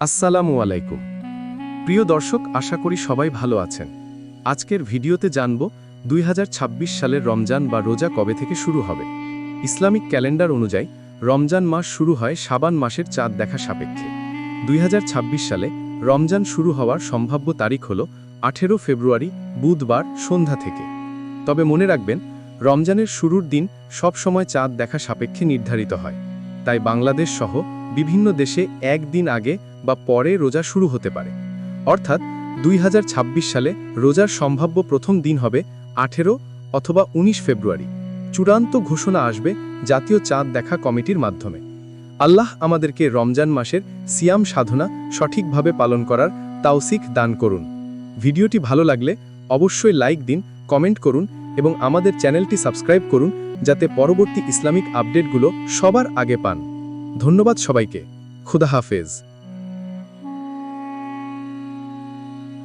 আসসালামু আলাইকুম। প্রিয় দর্শক, আশা করি সবাই ভালো আছেন। আজকের ভিডিওতে জানব দুই হাজার ছাব্বিশ সালের রমজান বা রোজা কবে থেকে শুরু হবে। ইসলামিক ক্যালেন্ডার অনুযায়ী, রমজান মাস শুরু হয় সাবান মাসের চাঁদ দেখা সাপেক্ষে। দুই হাজার ছাব্বিশ সালে রমজান শুরু হওয়ার সম্ভাব্য তারিখ হল আঠেরো ফেব্রুয়ারি, বুধবার সন্ধ্যা থেকে। তবে মনে রাখবেন, রমজানের শুরুর দিন সব সময় চাঁদ দেখা সাপেক্ষে নির্ধারিত হয়। তাই বাংলাদেশ সহ বিভিন্ন দেশে একদিন আগে বা পরে রোজা শুরু হতে পারে। অর্থাৎ দুই হাজার ছাব্বিশ সালে রোজার সম্ভাব্য প্রথম দিন হবে আঠেরো অথবা ১৯ ফেব্রুয়ারি। চূড়ান্ত ঘোষণা আসবে জাতীয় চাঁদ দেখা কমিটির মাধ্যমে। আল্লাহ আমাদেরকে রমজান মাসের সিয়াম সাধনা সঠিকভাবে পালন করার তাওসিক দান করুন। ভিডিওটি ভালো লাগলে অবশ্যই লাইক দিন, কমেন্ট করুন এবং আমাদের চ্যানেলটি সাবস্ক্রাইব করুন যাতে পরবর্তী ইসলামিক আপডেটগুলো সবার আগে পান। ধন্যবাদ সবাইকে। খুদা হাফেজ।